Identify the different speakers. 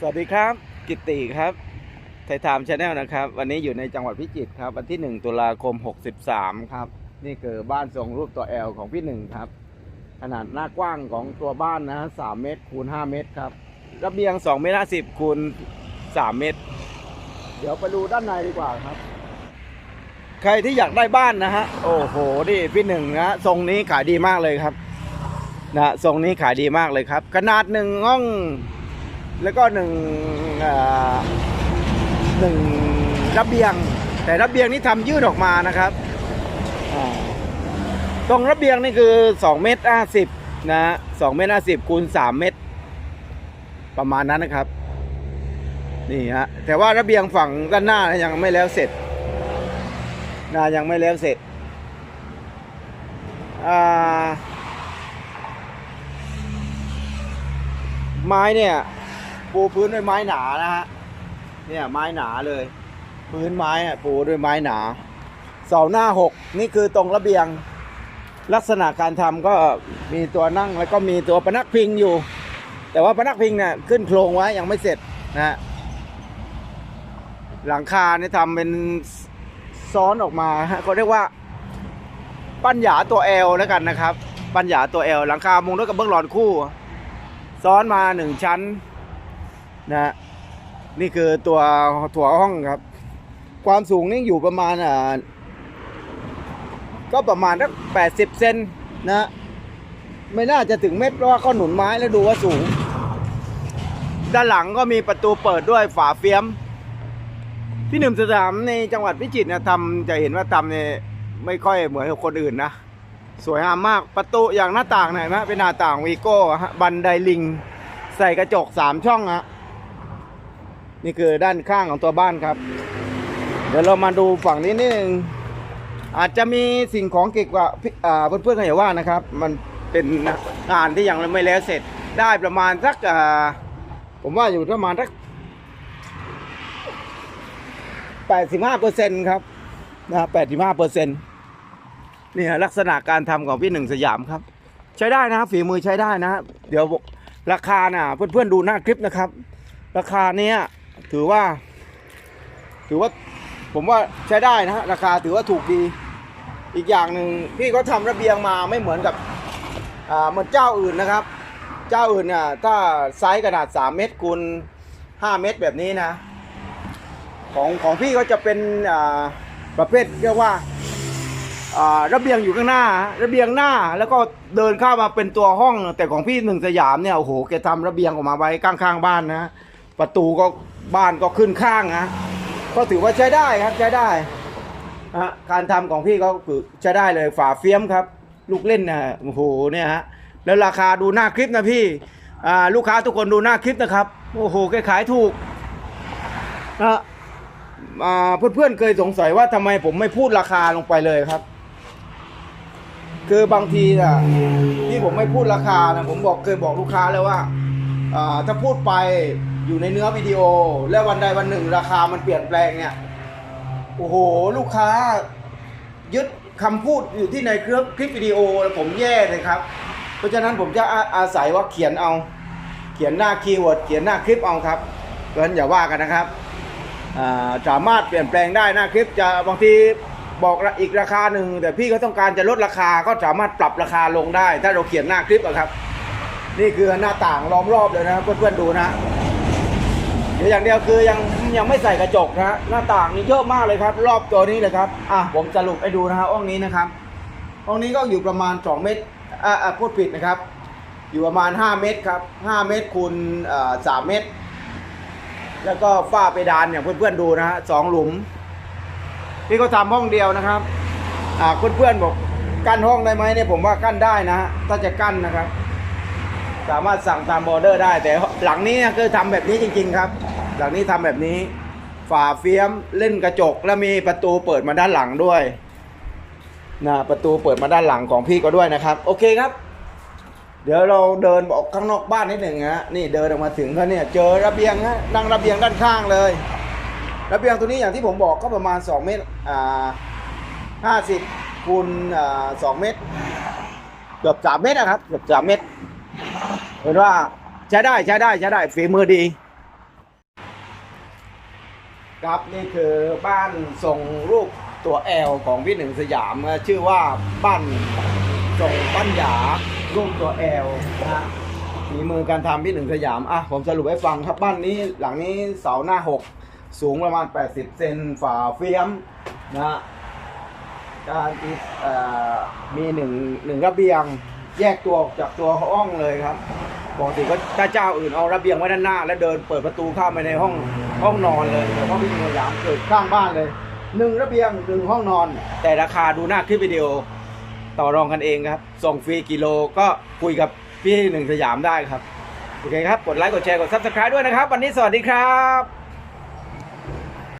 Speaker 1: สวัสดีครับ กิติครับไทยไทม์ชาแนลนะครับ วันนี้อยู่ในจังหวัดพิจิตรครับ วันที่ 1 ตุลาคม 63 ครับ นี่คือบ้านทรงรูปตัวแอลของพี่หนึ่งครับ ขนาดหน้ากว้างของตัวบ้านนะสามเมตรคูณ5เมตรครับ ระเบียง2เมตร50คูณ3เมตร เดี๋ยวไปดูด้านในดีกว่าครับ ใครที่อยากได้บ้านนะฮะ โอ้โห นี่พี่หนึ่งนะทรงนี้ขายดีมากเลยครับ นะทรงนี้ขายดีมากเลยครับ ขนาดหนึ่งห้อง แล้วก็หนึ่งหนึ่งระเบียง แต่ระเบียงนี้ทำยื่นออกมานะครับตรงระเบียงนี่คือ2เมตร50นะ2เมตร50คูณ3เมตร ประมาณนั้นนะครับ นี่ฮะแต่ว่าระเบียงฝั่งด้านหน้านะยังไม่แล้วเสร็จนะยังไม่แล้วเสร็จไม้เนี่ย ปูพื้นด้วยไม้หนานะฮะเนี่ยไม้หนาเลย พื้นไม้อะปูด้วยไม้หนาเสาหน้าหกนี่คือตรงระเบียงลักษณะการทำก็มีตัวนั่งแล้วก็มีตัวพนักพิงอยู่ แต่ว่าพนักพิงเนี่ยขึ้นโครงไว้ยังไม่เสร็จนะฮะหลังคาเนี่ยทำเป็นซ้อนออกมาฮะเขาเรียกว่า ปั้นหยาตัวแอลแล้วกันนะครับ ปั้นหยาตัวแอลหลังคามุงด้วยกับเบื้องหลอนคู่ ซ้อนมาหนึ่งชั้น นะ นี่คือตัวถั่วห้องครับ ความสูงนี่อยู่ประมาณอ่าก็ประมาณสักแปดสิบเซนนะ ไม่น่าจะถึงเมตรเพราะว่าเขาหนุนไม้แล้วดูว่าสูง ด้านหลังก็มีประตูเปิดด้วยฝาเฟียม พี่หนึ่งสถามในจังหวัดพิจิตรนะทำจะเห็นว่าทำเนี่ยไม่ค่อยเหมือนกับคนอื่นนะ สวยงามมากประตูอย่างหน้าต่างเนี่ยเห็นไหมเป็นหน้าต่างวีโก้บันไดลิง ใส่กระจกสามช่องฮะ นี่คือด้านข้างของตัวบ้านครับ เดี๋ยวเรามาดูฝั่งนี้นิดนึงอาจจะมีสิ่งของเกี่ยวกับพี่อ่าเพื่อนๆกันอย่าว่านะครับ มันเป็นงานที่ยังไม่แล้วเสร็จ ได้ประมาณสักอ่าผมว่าอยู่ประมาณสักแปดสิบห้าเปอร์เซ็นต์ครับนะแปดสิบห้าเปอร์เซ็นต์นี่ฮะลักษณะการทำของพี่หนึ่งสยามครับ ใช้ได้นะครับฝีมือใช้ได้นะฮะเดี๋ยวราคาน่ะเพื่อนๆดูหน้าคลิปนะครับ ราคาเนี้ย ถือว่า ถือว่าผมว่าใช้ได้นะฮะราคาถือว่าถูกดี อีกอย่างหนึ่งพี่เขาทำระเบียงมาไม่เหมือนกับอ่าเหมือนเจ้าอื่นนะครับ เจ้าอื่นเนี่ยถ้าไซส์ขนาด 3 เมตรคูณ5เมตรแบบนี้นะ ของของพี่ก็จะเป็นอ่าประเภทเรียกว่าอ่าระเบียงอยู่ข้างหน้า ระเบียงหน้าแล้วก็เดินเข้ามาเป็นตัวห้อง แต่ของพี่หนึ่งสยามเนี่ยโอ้โหแกทำระเบียงออกมาไว้ข้างๆบ้านนะ ประตูก็ บ้านก็ขึ้นข้างนะก็ถือว่าใช้ได้ครับใช้ได้ฮะการทำของพี่ก็คือใช้ได้เลยฝาเฟียมครับ ลูกเล่นนะโอ้โหเนี่ยฮะแล้วราคาดูหน้าคลิปนะพี่อ่าลูกค้าทุกคนดูหน้าคลิปนะครับโอ้โหแกขายถูกนะอ่าเพื่อนๆเคยสงสัยว่าทำไมผมไม่พูดราคาลงไปเลยครับ คือบางทีน่ะที่ผมไม่พูดราคานะผมบอกเคยบอกลูกค้าแล้วว่าถ้าพูดไป อยู่ในเนื้อวิดีโอ แล้ววันใดวันหนึ่ง ราคามันเปลี่ยนแปลงเนี่ย โอ้โห ลูกค้า ยึดคำพูดอยู่ที่ในเคลิปคลิปวิดีโอผมแย่เลยครับ เพราะฉะนั้นผมจะอาอาศัยว่าเขียนเอา เขียนหน้าคีย์เวิร์ดเขียนหน้าคลิปเอาครับเพราะฉะนั้นอย่าว่ากันนะครับสามารถเปลี่ยนแปลงได้หน้าคลิปจะบางทีบอกอีกราคาหนึ่งแต่พี่เขาต้องการจะลดราคาก็สามารถปรับราคาลงได้ ถ้าเราเขียนหน้าคลิปอะครับ นี่คือหน้าต่างล้อมรอบเลยนะเพื่อนๆดูนะ อย่างเดียวคือยังยังไม่ใส่กระจกนะฮะหน้าต่างนี่เยอะมากเลยครับ รอบตัวนี้เลยครับอะผมสรุปให้ดูนะฮะห้องนี้นะครับห้องนี้ก็อยู่ประมาณ 2 เมตรอะพูดผิดนะครับ อยู่ประมาณ 5 เมตรครับ 5 เมตรคูณอ่อ3เมตร แล้วก็ฝ้าเพดานอย่างเพื่อนๆดูนะฮะสองหลุมพี่ก็ทำห้องเดียวนะครับอ่าเพื่อนๆบอกกั้นห้องได้ไหมเนี่ยผมว่ากั้นได้นะฮะถ้าจะกั้นนะครับ สามารถสั่งตามบออเดอร์ได้แต่หลังนี้คือทำแบบนี้จริง ๆ ครับ หลังนี้ทำแบบนี้ ฝาเฟียมเล่นกระจกแล้วมีประตูเปิดมาด้านหลังด้วยนะประตูเปิดมาด้านหลังของพี่ก็ด้วยนะครับ โอเคครับ เดี๋ยวเราเดินออกข้างนอกบ้านนิดหนึ่งฮะนี่เดินออกมาถึงแล้วเนี่ยเจอระเบียงฮะนั่งระเบียงด้านข้างเลย ระเบียงตัวนี้อย่างที่ผมบอกก็ประมาณ 2 เมตรอ่าห้าสิบคูณอ่าสองเมตรเกือบสามเมตรนะครับเกือบสามเมตรเห็นว่าใช้ได้ใช้ได้ใช้ได้ฝีมือดี ครับนี่คือบ้านทรงรูปตัวแอลของพี่หนึ่งสยามชื่อว่าบ้านทรงบ้นหยารูปตัวแอลนะฮะฝีมือการทำพี่หนึ่งสยามอะผมสรุปให้ฟังครับบ้านนี้หลังนี้เสาหน้าหกสูงประมาณ 80 เซนฝาเฟียมนะการมีหนึ่งหนึ่งระเบียง แยกตัวออกจากตัวห้องเลยครับ ปกติก็ถ้าเจ้าอื่นเอาระเบียงไว้ด้านหน้า แล้วเดินเปิดประตูเข้าไปในห้องห้องนอนเลยแต่ว่าพี่สยามเกิดข้างบ้านเลยหนึ่งระเบียงหนึ่งห้องนอน แต่ราคาดูหน้าคลิปวิดีโอต่อรองกันเองครับ ส่งฟรีกิโลก็คุยกับพี่หนึ่งสยามได้ครับ โอเคครับ กดไลค์ กดแชร์ กดซับสไคร b e ด้วยนะครับ วันนี้สวัสดีครับ